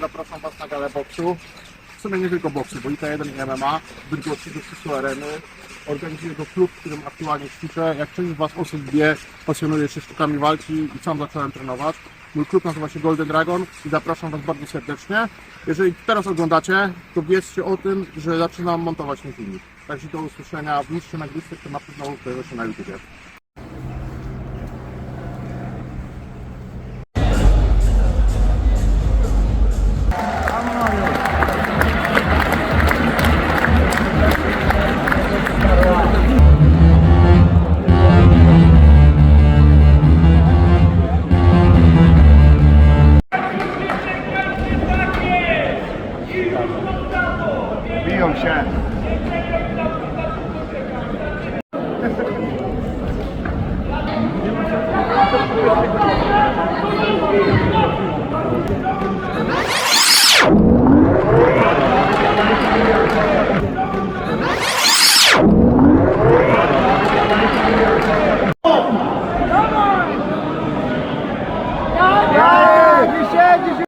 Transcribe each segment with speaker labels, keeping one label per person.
Speaker 1: Zapraszam Was na galę boksu. W sumie nie tylko boksu, bo IK1 i MMA, Bydgoszczy do Szczytu Areny. Organizuję to klub, w którym aktualnie ćwiczę. Jak część z Was osób wie, pasjonuję się sztukami walki i sam zacząłem trenować. Mój klub nazywa się Golden Dragon i zapraszam Was bardzo serdecznie. Jeżeli teraz oglądacie, to wiedzcie o tym, że zaczynam montować ten filmik. Także do usłyszenia w liście na glisty, to na pewno pojawi się na YouTube.
Speaker 2: Biją się.
Speaker 3: Zrywaj się!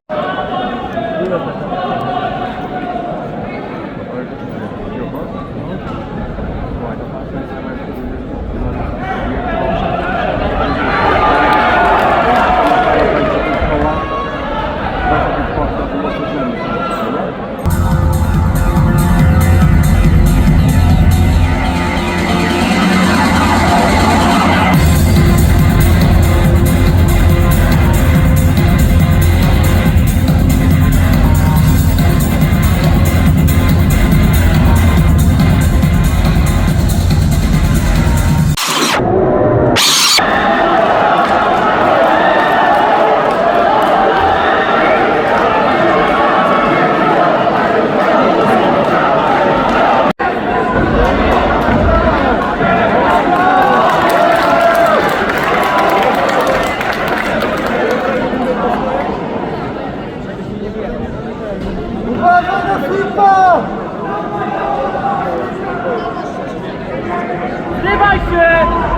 Speaker 4: Gala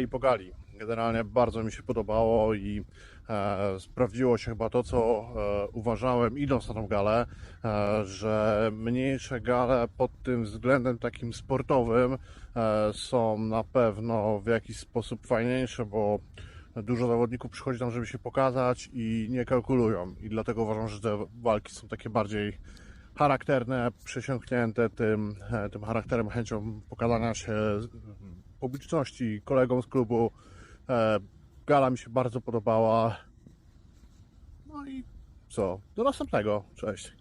Speaker 4: I Pogali. Generalnie bardzo mi się podobało i e, sprawdziło się chyba to, co e, uważałem idąc na tą galę, e, że mniejsze gale pod tym względem takim sportowym e, są na pewno w jakiś sposób fajniejsze, bo dużo zawodników przychodzi tam, żeby się pokazać i nie kalkulują. I dlatego uważam, że te walki są takie bardziej charakterne, przesiąknięte tym, e, tym charakterem, chęcią pokazania się publiczności, kolegom z klubu. E, Gala mi się bardzo podobała. No i co? Do następnego. Cześć.